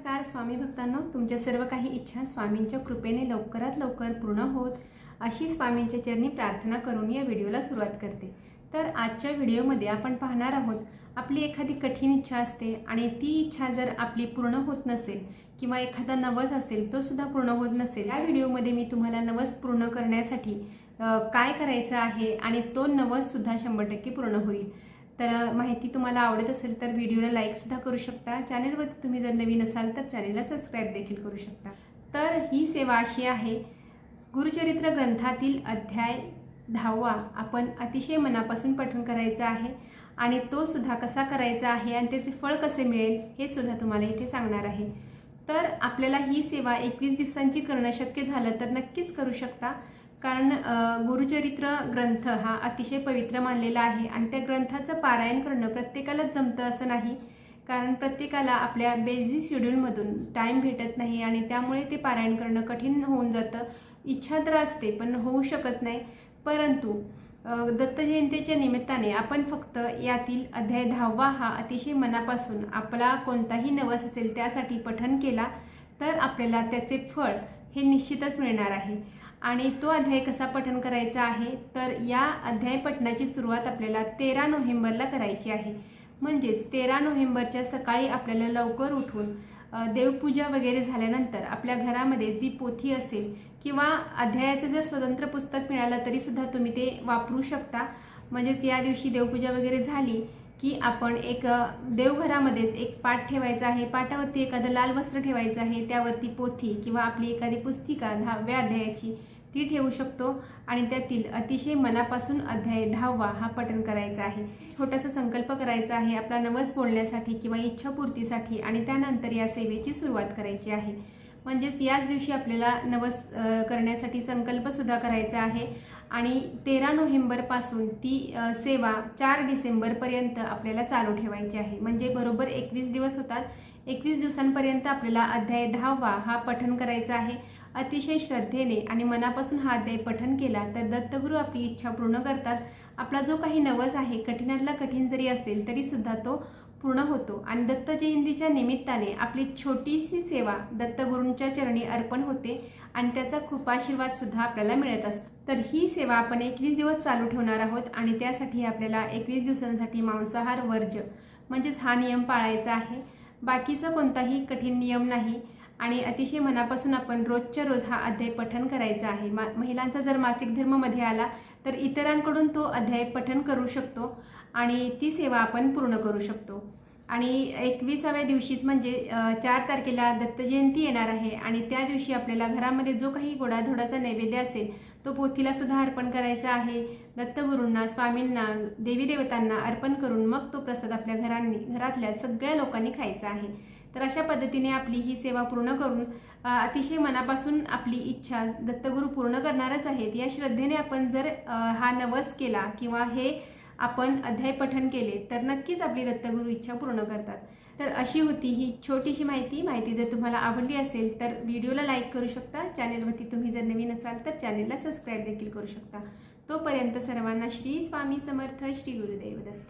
नमस्कार स्वामी भक्तांनो. तुमच्या सर्व काही इच्छा स्वामींच्या कृपेने लवकरात लवकर पूर्ण होत अशी स्वामींच्या चरणी प्रार्थना करून या व्हिडिओला सुरुवात करते. तर आजच्या व्हिडिओमध्ये आपण पाहणार आहोत आपली एखादी कठीण इच्छा असते आणि ती इच्छा जर आपली पूर्ण होत नसेल किंवा एखादा नवस असेल तो सुद्धा पूर्ण होत नसेल. या व्हिडिओमध्ये मी तुम्हाला नवस पूर्ण करण्यासाठी काय करायचं आहे आणि तो नवस सुद्धा शंभर टक्के पूर्ण होईल. तर माहिती तुम्हाला आवडत असेल तर व्हिडिओला लाईकसुद्धा करू शकता. चॅनलवरती तुम्ही जर नवीन असाल तर चॅनलला सबस्क्राईब देखील करू शकता. तर ही सेवा अशी आहे. गुरुचरित्र ग्रंथातील अध्याय दहावा आपण अतिशय मनापासून पठण करायचं आहे आणि तो सुद्धा कसा करायचा आहे आणि त्याचे फळ कसे मिळेल हे सुद्धा तुम्हाला इथे सांगणार आहे. तर आपल्याला ही सेवा एकवीस दिवसांची करणं शक्य झालं तर नक्कीच करू शकता. कारण गुरुचरित्र ग्रंथ हा अतिशय पवित्र मानलेला आहे आणि त्या ग्रंथाचं पारायण करणं प्रत्येकालाच जमतं असं नाही. कारण प्रत्येकाला आपल्या बेझी शेड्यूलमधून टाईम भेटत नाही आणि त्यामुळे ते पारायण करणं कठीण होऊन जातं. इच्छा तर असते पण होऊ शकत नाही. परंतु दत्त जयंतीच्या निमित्ताने आपण फक्त यातील अध्याय दहावा हा अतिशय मनापासून आपला कोणताही नवस असेल त्यासाठी पठन केला तर आपल्याला त्याचे फळ हे निश्चितच मिळणार आहे. आणि तो अध्याय कसा पठन करायचा आहे? तर या अध्याय पठणाची सुरुवात आपल्याला तेरा नोव्हेंबरला करायची आहे. म्हणजेच तेरा नोव्हेंबरच्या सकाळी आपल्याला लवकर उठून देवपूजा वगैरे झाल्यानंतर आपल्या घरामध्ये जी पोथी असेल किंवा अध्यायाचं जर स्वतंत्र पुस्तक मिळालं तरीसुद्धा तुम्ही ते वापरू शकता. म्हणजेच या दिवशी देवपूजा वगैरे झाली की आपण एक देवघरामध्येच एक पाठ ठेवायचा आहे. पाटावरती एखादं लाल वस्त्र ठेवायचं आहे. त्यावरती पोथी किंवा आपली एखादी पुस्तिका दहाव्या अध्यायाची ती ठेवू शकतो. आणि त्यातील अतिशय मनापासून अध्याय दहावा हा पठण करायचा आहे. छोटासा संकल्प करायचा आहे आपला नवस बोलण्यासाठी किंवा इच्छापूर्तीसाठी आणि त्यानंतर या सेवेची सुरुवात करायची आहे. म्हणजेच याच दिवशी आपल्याला नवस करण्यासाठी संकल्पसुद्धा करायचा आहे. आणि तेरा नोव्हेंबरपासून ती सेवा चार डिसेंबरपर्यंत आपल्याला चालू ठेवायची आहे. म्हणजे बरोबर एकवीस दिवस होतात. एकवीस दिवसांपर्यंत आपल्याला अध्याय दहावा हा पठन करायचा आहे. अतिशय श्रद्धेने आणि मनापासून हा अध्याय पठन केला तर दत्तगुरू आपली इच्छा पूर्ण करतात. आपला जो काही नवस आहे कठीणातला कठीण जरी असेल तरीसुद्धा तो पूर्ण होतो. आणि दत्त जयंतीच्या निमित्ताने आपली छोटीशी सेवा दत्तगुरूंच्या चरणी अर्पण होते आणि त्याचा कृपाशीर्वाद सुद्धा आपल्याला मिळत असतो. तर ही सेवा आपण एकवीस दिवस चालू ठेवणार आहोत आणि त्यासाठी आपल्याला एकवीस दिवसांसाठी मांसाहार वर्ज म्हणजेच हा नियम पाळायचा आहे. बाकीचा कोणताही कठीण नियम नाही. आणि अतिशय मनापासून आपण रोजच्या रोज हा अध्याय पठन करायचा आहे. मा महिलांचा जर मासिक धर्ममध्ये आला तर इतरांकडून तो अध्याय पठन करू शकतो आणि ती सेवा आपण पूर्ण करू शकतो. आणि एकविसाव्या दिवशीच म्हणजे चार तारखेला दत्तजयंती येणार आहे आणि त्या दिवशी आपल्याला घरामध्ये जो काही गोडाधोडाचा नैवेद्य असेल तो पोथीला सुद्धा अर्पण करायचा आहे. दत्तगुरूंना स्वामींना देवी देवतांना अर्पण करून मग तो प्रसाद आपल्या घरांनी घरातल्या सगळ्या लोकांनी खायचा आहे. तर अशा पद्धतीने आपली ही सेवा पूर्ण करून अतिशय मनापासून आपली इच्छा दत्तगुरू पूर्ण करणारच आहेत. या श्रद्धेने आपण जर हा नवस केला किंवा हे आपण अध्याय पठन केले तर नक्कीच आपली दत्तगुरू इच्छा पूर्ण करतात. तर अशी होती ही छोटीशी माहिती. माहिती जर तुम्हाला आवडली असेल तर व्हिडिओला लाईक करू शकता. चॅनेलवरती तुम्ही जर नवीन असाल तर चॅनेलला सबस्क्राईब देखील करू शकता. तोपर्यंत सर्वांना श्री स्वामी समर्थ श्री गुरुदेव दत्त.